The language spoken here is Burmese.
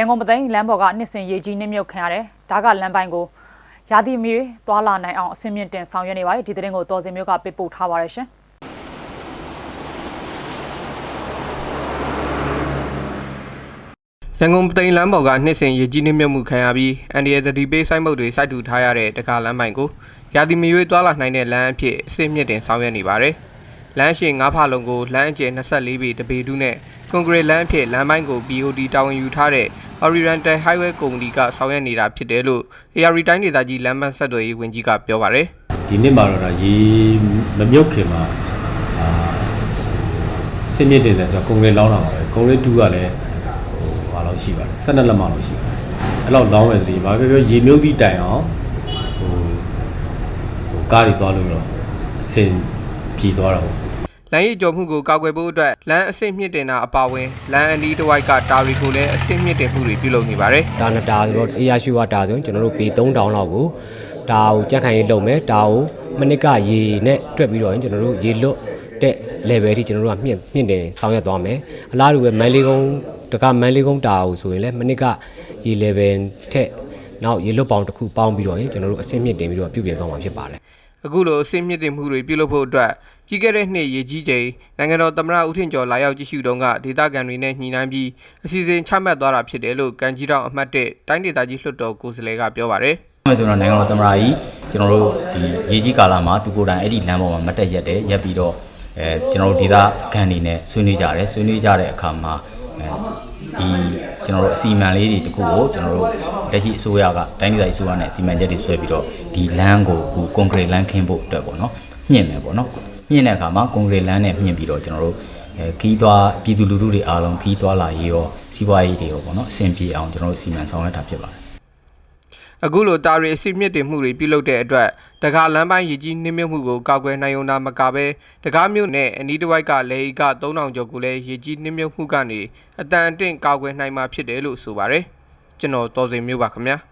ရန်ကုန်ပသိမ်လမ်းပေါ်ကနှစ်စဉ်ရေကြီးနှိမ့်မြုပ်ခံရတယ်ဒါကလမ်းပိုင်းကိုရာသီမီတွေသွာလာနိုင်အောင်အဆင်မြင့်တင်ဆောင်ရွက်နေပါတယ်ဒီသတင်းကိုတော်စင်မျိုးကပေးပို့ထားပါတယ်ရှင်ရန်ကုန်ပသိမ်လမ်းပေါ်ကနှစ်စဉ်ရေကြီးနှိမ့်မြုပ်မှုခံရပြီးအန်ဒီရဲ့သတိပေးဆိုင်မုတ်တွေစိုက်ထူထားရတဲ့တကားလမ်းပိုင်းကိုရာသီမရွေးသွားလာနိုင်တဲ့လမ်းအဖြစ်အဆင့်မြင့်တင်ဆောင်ရွက်နေပါတယ်။လမ်းရှိ9ဖာလုံးကိုလမ်းအကျယ်24ပေတပေတူးနဲ့ကွန်ကရစ်လမ်းအဖြစ်လမ်းပိုင်းကို BOD တာဝန်ယူထားတဲ့ Oriental Highway ကုမ္ပဏီကဆောင်ရွက်နေတာဖြစ်တယ်လို့ AR တိုင်းဒေသကြီးလမ်းမဆက်သွယ်ရေးဝန်ကြီးကပြောပါတယ်။ဒီနှစ်မှာတော့ဒါရေမမြုပ်ခင်မှာအာအစင်းမြင့်တင်တယ်ဆိုတော့ကုံလေးလောင်းတာပါပဲကုံလေးတူးကလည်းဟိုဘာလို့ရှိပါတယ်12လက်မလောက်ရှိပါတယ်အဲ့လောက်လောင်းမယ်ဆိုရင်ဘာပြောပြောရေမြုပ်သည့်တိုင်အောင်ဟိုဟိုကားတွေသွားလို့တော့အစင်ပြည်သွားတာပေါ့ လမ်းရည်ကျော်မှုကိုကာကွယ်ဖို့အတွက်လမ်းအဆင့်မြင့်တင်တာအပါအဝင်လမ်းအနီးတစ်ဝိုက်ကတာတွေကိုလည်းအဆင့်မြင့်တင်မှုတွေပြုလုပ်နေပါတယ်။ဒါနဲ့ဒါဆိုတော့အေယာရှူကဒါဆိုရင်ကျွန်တော်တို့ပေ3000လောက်ကိုဒါကိုကြက်ခိုင်ရေးလုပ်မယ်ဒါကိုမနစ်ကရေနဲ့တွက်ပြီးတော့ရင်ကျွန်တော်တို့ရေလွတ်တဲ့ level ထိကျွန်တော်တို့ကမြင့်မြင့်တယ်ဆောင်ရွက်သွားမယ်အလားတူပဲမန်လေးကုန်းတကမန်လေးကုန်းတာကိုဆိုရင်လည်းမနစ်ကရေ level ထက်နောက်ရေလွတ်ပေါင်းတစ်ခုပေါင်းပြီးတော့ရင်ကျွန်တော်တို့အဆင့်မြင့်တင်ပြီးတော့ပြုပြင်သွားမှာဖြစ်ပါတယ် အခုလိုအဆင့်မြင့်တင်မှုတွေပြုလုပ်ဖို့အတွက်ကြီးခဲ့တဲ့နှစ်ရေကြီးချိန်နိုင်ငံတော်သမ္မတဦးထင်ကျော်လာရောက်ကြည့်ရှုတုန်းကဒေသခံတွေနဲ့ညှိနှိုင်းပြီးအစီအစဉ်ချမှတ်သွားတာဖြစ်တယ်လို့ကန်ကြီးတောင်အမှတ်၁တိုင်းဒေသကြီးလွှတ်တော်ကိုယ်စားလှယ်ကပြောပါတယ်မယ်ဆိုတော့နိုင်ငံတော်သမ္မတကြီးကျွန်တော်တို့ဒီရေးကြီးကာလမှာသူကိုယ်တိုင်အဲ့ဒီလမ်းပေါ်မှာမတ်တက်ရက်တယ်ရက်ပြီးတော့အဲကျွန်တော်တို့ဒေသခံတွေနဲ့ဆွေးနွေးကြတယ်ဆွေးနွေးကြတဲ့အခါမှာအဲဒီ ကျွန်တော်တို့အစီအမံလေးတွေတခုကိုကျွန်တော်တို့လက်ရှိအစိုးရကတိုင်းဒေသကြီးအစိုးရနဲ့အစီအမံချက်တွေဆွဲပြီးတော့ဒီလမ်းကိုအခုကွန်ကရစ်လမ်းခင်းဖို့အတွက်ပေါ့နော်ညှင့်မယ်ပေါ့နော်ညှင့်တဲ့အခါမှာကွန်ကရစ်လမ်းနဲ့ညှင့်ပြီးတော့ကျွန်တော်တို့အဲခီးသွားပြည်သူလူထုတွေအားလုံးခီးသွားလာရေးရောစီးပွားရေးတွေရောပေါ့နော်အဆင်ပြေအောင်ကျွန်တော်တို့စီမံဆောင်ရွက်တာဖြစ်ပါတယ် အခုလိုတာရီအဆင့်မြင့်တင်မှုတွေပြုလုပ်တဲ့အတွက်တကားလမ်းပိုင်းရေကြီးနှိမ့်မြုပ်မှုကိုကာကွယ်နိုင်ုံသာမကပဲတကားမြို့နယ်အနီးတစ်ဝိုက်ကလေဤက3000ကျော်ကိုလည်းရေကြီးနှိမ့်မြုပ်မှုကနေအတန်အတင့်ကာကွယ်နိုင်မှာဖြစ်တယ်လို့ဆိုပါတယ်ကျွန်တော်တော်စင်မျိုးပါခင်ဗျာ